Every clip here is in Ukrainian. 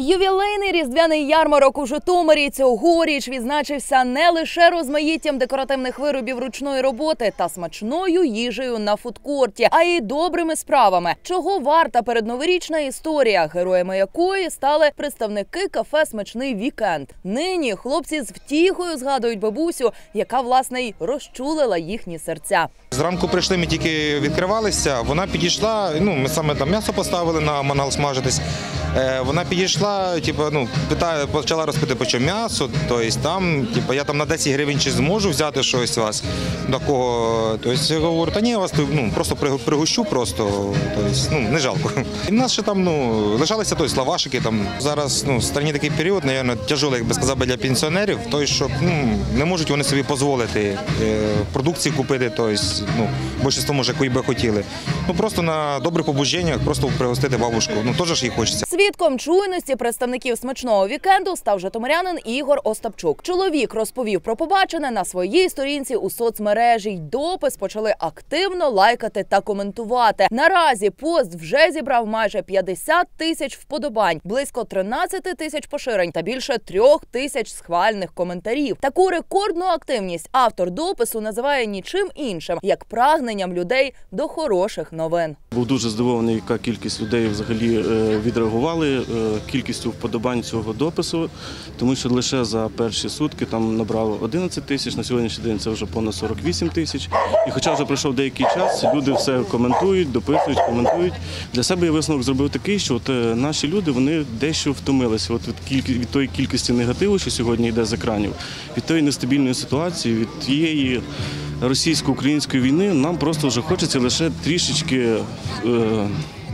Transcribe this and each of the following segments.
Ювілейний різдвяний ярмарок у Житомирі цьогоріч відзначився не лише розмаїттям декоративних виробів ручної роботи та смачною їжею на фудкорті, а й добрими справами. Чого варта передноворічна історія, героями якої стали представники кафе Смачний вікенд. Нині хлопці з втіхою згадують бабусю, яка власне й розчулила їхні серця. Зранку прийшли, ми тільки відкривалися. Вона підійшла. Ну, ми саме там м'ясо поставили на мангал смажитись. Е, вона підійшла, типу, ну, питає, почала розпити по чому м'ясо. Тобто там, типу, я там на 10 гривень чи зможу взяти щось у вас такого. Тобто я говорю, та ні, я вас ну, просто при- пригощу, просто тобто, ну, не жалко. І в нас ще там ну, лишалися тобто, лавашики. Там. Зараз ну, в країні такий період, мабуть, тяжелий, як би сказав, для пенсіонерів, той, що ну, не можуть вони собі дозволити е, продукції купити, тобто, ну, більшість може, якої би хотіли. Ну, просто на добрих побужденнях просто пригостити бабушку. Ну, теж їй хочеться. Свідком чуйності представників смачного вікенду став житомирянин Ігор Остапчук. Чоловік розповів про побачене на своїй сторінці у соцмережі. й Допис почали активно лайкати та коментувати. Наразі пост вже зібрав майже 50 тисяч вподобань, близько 13 тисяч поширень та більше трьох тисяч схвальних коментарів. Таку рекордну активність автор допису називає нічим іншим як прагненням людей до хороших новин. Був дуже здивований, яка кількість людей взагалі е, відреагували е, кількістю вподобань цього допису, тому що лише за перші сутки там набрало 11 тисяч, на сьогоднішній день це вже понад 48 тисяч. І хоча вже пройшов деякий час, люди все коментують, дописують, коментують. Для себе я висновок зробив такий, що от е, наші люди вони дещо втомилися от від, кількість, від тої кількості негативу, що сьогодні йде з екранів, від тої нестабільної ситуації, від тієї російсько-української війни нам просто вже хочеться лише трішечки е,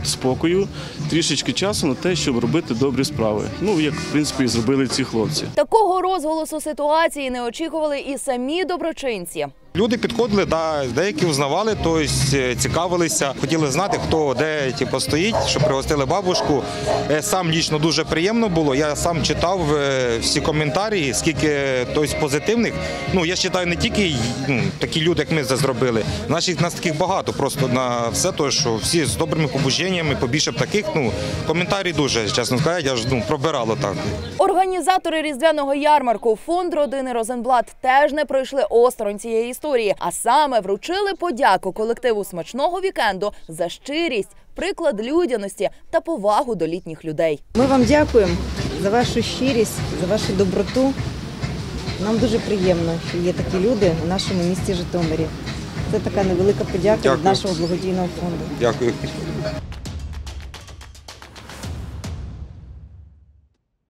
спокою, трішечки часу на те, щоб робити добрі справи. Ну як в принципі і зробили ці хлопці. Такого розголосу ситуації не очікували і самі доброчинці. Люди підходили, да, деякі узнавали, тобто цікавилися, хотіли знати, хто де типу, стоїть, що пригостили бабушку. Е, Сам лічно дуже приємно було. Я сам читав е, всі коментарі, скільки тобто, позитивних. Ну я вважаю, не тільки ну, такі люди, як ми це зробили. Наших нас таких багато, просто на все те, що всі з добрими побужденнями, побільше б таких. Ну коментарі дуже чесно сказати, я ж ну пробирало так. Організатори різдвяного ярмарку фонд родини Розенблат теж не пройшли осторонь цієї історії, а саме вручили подяку колективу смачного вікенду за щирість, приклад людяності та повагу до літніх людей. Ми вам дякуємо за вашу щирість, за вашу доброту. Нам дуже приємно, що є такі люди у нашому місті Житомирі. Це така невелика подяка Дякую. від нашого благодійного фонду. Дякую.